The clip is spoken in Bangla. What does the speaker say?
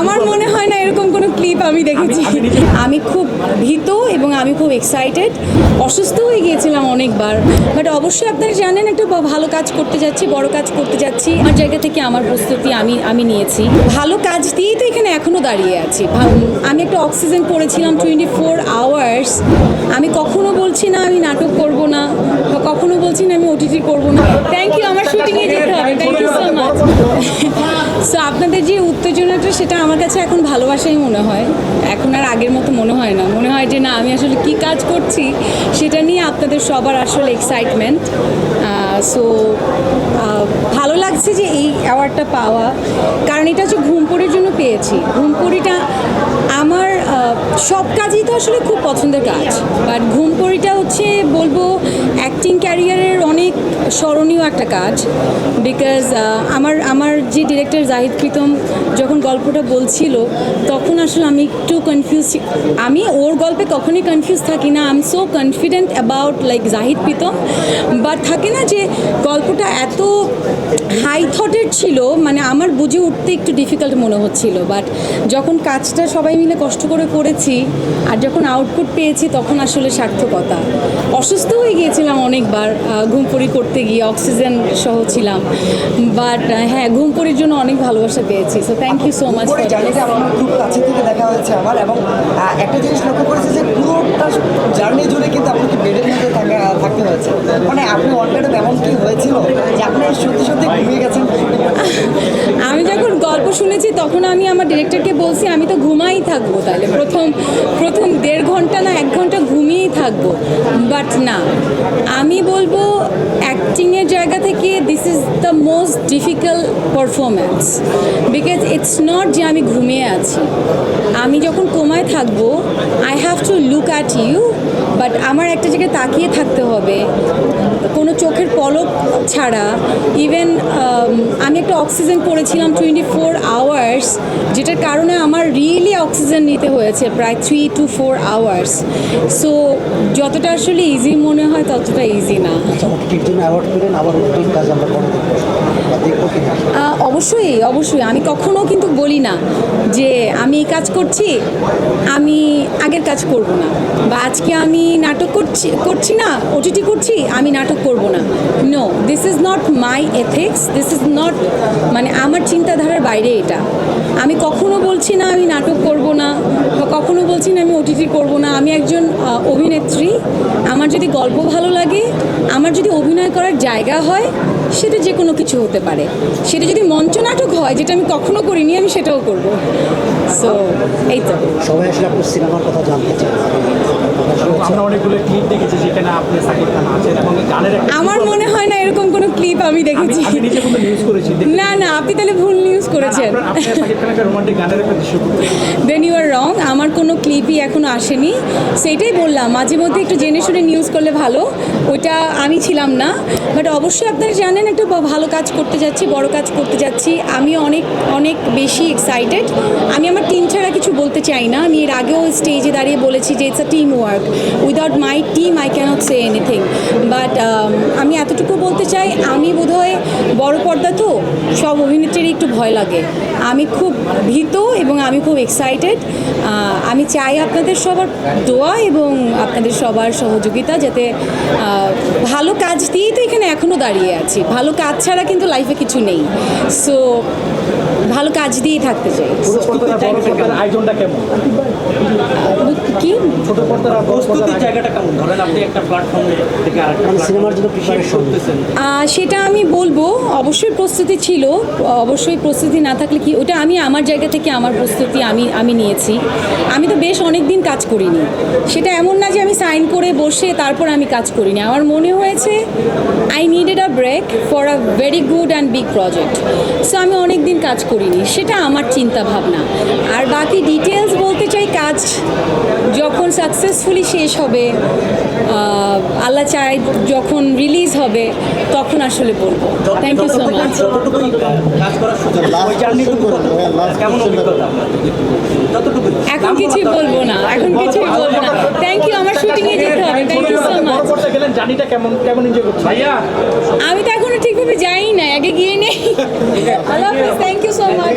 আমার মনে হয় না এরকম কোনো ক্লিপ আমি দেখেছি আমি খুব ভীত এবং আমি খুব এক্সাইটেড অসুস্থ হয়ে গিয়েছিলাম অনেকবার বাট অবশ্যই আপনারা জানেন একটা ভালো কাজ করতে যাচ্ছি বড় কাজ করতে যাচ্ছি আমার জায়গা থেকে আমার প্রস্তুতি আমি আমি নিয়েছি ভালো কাজ দিয়েই তো এখানে এখনও দাঁড়িয়ে আছি আমি একটা অক্সিজেন পড়েছিলাম টোয়েন্টি ফোর আওয়ার্স আমি কখনো বলছি না আমি নাটক করব না বা কখনো বলছি না আমি ওটিটি করব না থ্যাংক ইউ আমার শুটিংয়ে যেতে হবে thank you so much so আপনাদের যে উত্তেজনাটা, সেটা আমার কাছে এখন ভালোবাসাই মনে হয়। এখন আর আগের মতো মনে হয় না। মনে হয় যে, না, আমি আসলে কি কাজ করছি, সেটা নিয়ে আপনাদের সবার আসলে এক্সাইটমেন্ট সো ভালো লাগছে যে এই অ্যাওয়ার্ডটা পাওয়া। কারণ এটা হচ্ছে ঘুমপুরের জন্য পেয়েছি। ঘুমপুরিটা সব কাজই তো আসলে খুব পছন্দের কাজ। বাট ঘুমপুরিটা হচ্ছে বলব অ্যাক্টিং ক্যারিয়ারের অনেক স্মরণীয় একটা কাজ। বিকজ আমার আমার যে ডিরেক্টর জাহিদ প্রীতম যখন গল্পটা বলছিল, তখন আসলে আমি একটু কনফিউজ আমি ওর গল্পে কখনই কনফিউজ থাকি না। I am so confident about like Zahid Pritam. But থাকে না যে, গল্পটা এত হাই থটের ছিল মানে আমার বুঝে উঠতে একটু ডিফিকাল্ট মনে হচ্ছিল। বাট যখন কাজটা সবাই মিলে কষ্ট করে করেছি আর যখন আউটপুট পেয়েছি তখন আসলে সার্থকতা। অসুস্থ হয়ে গিয়েছিলাম অনেকবার ঘুমপুরি করতে গিয়ে অক্সিজেন সহ ছিলাম। বাট হ্যাঁ ঘুমপুরির জন্য অনেক ভালোবাসা পেয়েছি। So thank you so much খুব কাছে থেকে দেখা হয়েছে আমার এবং একটা জিনিস লক্ষ্য করেছি যে পুরোটা জার্নি জুড়ে কিন্তু আপনাকে বেডের মধ্যে থাকা থাকতে হয়েছে। মানে আপনি অনকাটে এমন কি হয়েছিল যে আপনি সত্যি সত্যি ঘুমিয়ে গেছেন? শুনেছি, তখন আমি আমার ডিরেক্টরকে বলছি, আমি তো ঘুমাই থাকব তাহলে প্রথম প্রথম দেড় ঘণ্টা না এক ঘণ্টা ঘুমিয়েই থাকব। বাট না, আমি বলব অ্যাক্টিংয়ের জায়গা থেকে this is the most difficult performance because it's not যে আমি ঘুমিয়ে আছি। আমি যখন কোমায় থাকব I have to look at you but আমার একটা জায়গায় তাকিয়ে থাকতে হবে। কোনো চোখের পলক ছাড়া। ইভেন আমি একটা অক্সিজেন পড়েছিলাম টোয়েন্টি ফোর আওয়ার্স যেটার কারণে আমার রিয়েলি অক্সিজেন নিতে হয়েছে, প্রায় three to four hours so যতটা আসলে ইজি মনে হয়, ততটা ইজি না। আচ্ছা অবশ্যই অবশ্যই। আমি কখনো কিন্তু বলি না যে আমি এই কাজ করছি, আমি আগের কাজ করব না। বা আজকে আমি নাটক করছি করছি না, ওটিটি করছি, আমি নাটক করব না। No this is not my ethics this is not মানে আমার চিন্তাধারার বাইরে এটা। আমি কখনো বলছি না আমি নাটক করব না বা কখনো বলছি না আমি ওটিটি করব না। আমি একজন অভিনেত্রী। আমার যদি গল্প ভালো লাগে আমার যদি অভিনয় করার জায়গা হয় সেটা যে কোনো কিছু হতে পারে। সেটা যদি মঞ্চ নাটক হয় যেটা আমি কখনো করিনি আমি সেটাও করব। সো এই তো। সবাই আসলে আপনার সিনেমার কথা জানতে হচ্ছে আমরা অনেকগুলো ক্লিপ দেখেছি যেখানে আপনি সাকিব খান আছেন এবং গানের আমার মনে হয় না এরকম কোনো ক্লিপ আমি দেখেছি। না না আপনি তাহলে ভুল নিউজ করেছেন। দেন ইউ আর আমার কোনো ক্লিপই এখনও আসেনি। সেইটাই বললাম, মাঝে মধ্যে একটু জেনে শুনে নিউজ করলে ভালো ওটা আমি ছিলাম না। বাট অবশ্যই আপনারা জানেন, একটা ভালো কাজ করতে যাচ্ছি, বড় কাজ করতে যাচ্ছি। আমি অনেক অনেক বেশি এক্সাইটেড আমি আমার টিম ছাড়া কিছু বলতে চাই না। আমি এর আগেও স্টেজে দাঁড়িয়ে বলেছি যে it's a team work without my team I can't say anything but আমি এতটুকু বলতে চাই, আমি বোধহয় বড় পর্দা তো, সব অভিনেত্রীরই একটু ভয় লাগে। আমি খুব ভীত এবং আমি খুব এক্সাইটেড আমি চাই আপনাদের সবার দোয়া এবং আপনাদের সবার সহযোগিতা যাতে ভালো কাজ দিয়েই তো এখানে এখনও দাঁড়িয়ে আছি। ভালো কাজ ছাড়া কিন্তু লাইফে কিছু নেই। সো ভালো কাজ দিয়েই থাকতে চাই। কি? ছোট পর্দার আর জায়গাটা কেমন? ধরেন আপনি একটা প্ল্যাটফর্ম থেকে আরেকটা সিনেমার জন্য shift preparation করতেছেন। আহ, সেটা আমি বলব অবশ্যই প্রস্তুতি ছিল অবশ্যই প্রস্তুতি না থাকলে কি ওটা আমি আমার জায়গা থেকে আমার প্রস্তুতি আমি আমি নিয়েছি। আমি তো বেশ অনেক দিন কাজ করিনি। সেটা এমন না যে আমি সাইন করে বসে তারপর আমি কাজ করিনি। আমার মনে হয়েছে I needed a break for a very good and big project so আমি অনেক দিন কাজ করিনি সেটা আমার চিন্তা ভাবনা আর বাকি ডিটেলস যখন সাকসেসফুলি শেষ হবে আল্লাহ চায় যখন রিলিজ হবে তখন আসলে বলব থ্যাংক ইউ সো মাচ এখন কিছুই বলব না এখন কিছুই বলব না। থ্যাংক ইউ আমার শুটিংয়ে যেতে হবে থ্যাংক ইউ সো মাচ বড় পর্দায় গেলেন জার্নিটা কেমন কেমন এনজয় করছেন? আমি তো এখনও ঠিকভাবে যাই না আগে গিয়ে নেই। Allah thank you so much